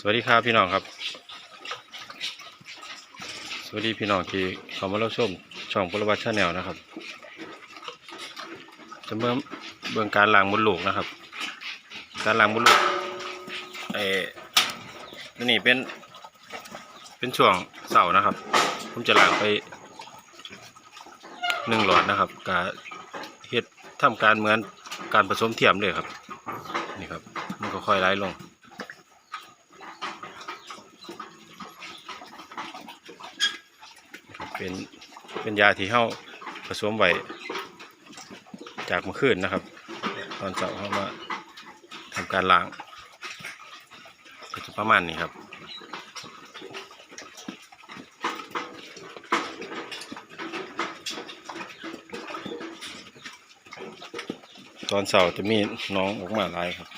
สวัสดีครับพี่น้องครับ สวัสดีพี่น้องที่เข้ามารับชมช่องพลวัตชาแนลนะครับ จะเบิ่งเบิ่งการล้างมดลูกนะครับ การล้างมดลูกเออนี่เป็น เป็นช่วงเสาร์นะครับ ผมจะล้างไปหนึ่งหลอดนะครับกาเฮ็ดทำการเหมือนการผสมเทียมเลยครับ นี่ครับ มันก็ค่อยไหลลง เป็นเป็นยาที่เฮาผสมไว้จากเมื่อคืนนะครับ ตอนเช้าเฮามาทำการล้างก็จะประมาณนี้ครับตอนเช้าจะมีน้องออกมาหลายครับ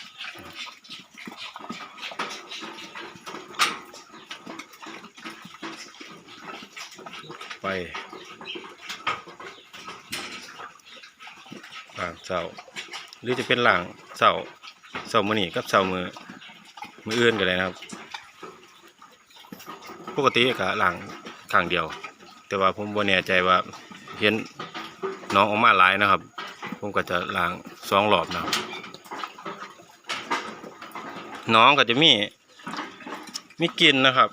ไปหลังเสาหรือจะเป็นหลังเสาเสามือนี่กับเสามือมืออื่นก็ได้นะครับ ปกติก็หลังข้างเดียว แต่ว่าผมบ่แน่ใจว่าเห็นน้องออกมาหลายนะครับ ผมก็จะล้างสองรอบนะน้องก็จะมีมีกลินนะครับ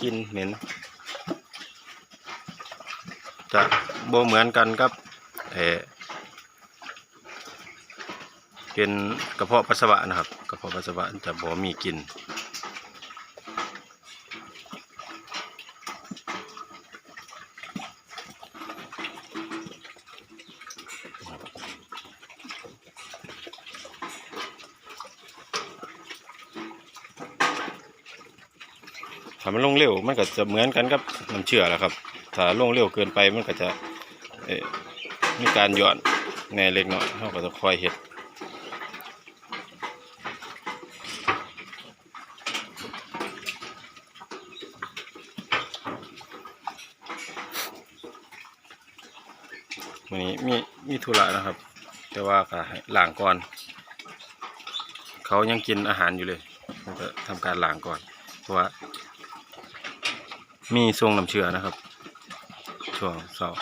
กินเหม็น จะโบเหมือนกันกับเออเป็นกระเพาะปัสสาวะนะครับ กระเพาะปัสสาวะจะบ่มีกินถ้ามันลงเร็วมันก็จะเหมือนกันกับน้ำเชื่อแหละครับ ถ้าลงเร็วเกินไปมันก็จะมีการหย่อนแน่เล็กน้อยเราก็จะคอยเห็ดวันนี้มีมีธุระนะครับ แต่ว่าก็หลางก่อน เขายังกินอาหารอยู่เลยก็ทำการหลางก่อน เพราะว่ามีทรงน้ำเชื่อนะครับ ช่วงเสาร์